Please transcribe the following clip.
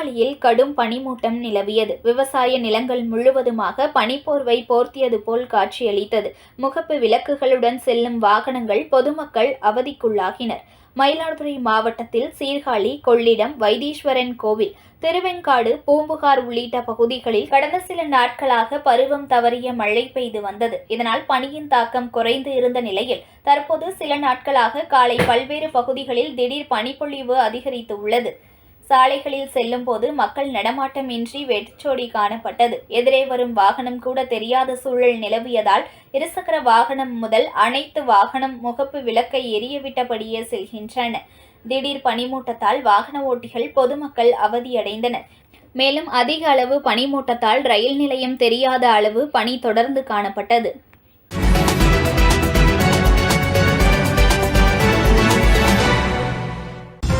சீர்காழியில் கடும் பனிமூட்டம் நிலவியது. விவசாய நிலங்கள் முழுவதுமாக பனிப்போர்வை போர்த்தியது போல் காட்சியளித்தது. முகப்பு விளக்குகளுடன் செல்லும் வாகனங்கள் பொதுமக்கள் அவதிக்குள்ளாகினர். மயிலாடுதுறை மாவட்டத்தில் சீர்காழி கொள்ளிடம் வைத்தீஸ்வரன் கோவில் திருவெண்காடு பூம்புகார் உள்ளிட்ட பகுதிகளில் கடந்த சில நாட்களாக பருவம் தவறிய மழை பெய்து வந்தது. இதனால் பனியின் தாக்கம் குறைந்து இருந்த நிலையில் தற்போது சில நாட்களாக காலை பல்வேறு பகுதிகளில் திடீர் பனிப்பொழிவு அதிகரித்து உள்ளது. சாலைகளில் செல்லும் போது மக்கள் நடமாட்டமின்றி வெறிச்சோடி காணப்பட்டது. எதிரே வரும் வாகனம் கூட தெரியாத சூழல் நிலவியதால் இருசக்கர வாகனம் முதல் அனைத்து வாகனம் முகப்பு விளக்கை எரியவிட்டபடியே செல்கின்றன. திடீர் பனிமூட்டத்தால் வாகன ஓட்டிகள் பொதுமக்கள் அவதியடைந்தனர். மேலும் அதிக அளவு பனிமூட்டத்தால் ரயில் நிலையம் தெரியாத அளவு பனி தொடர்ந்து காணப்பட்டது.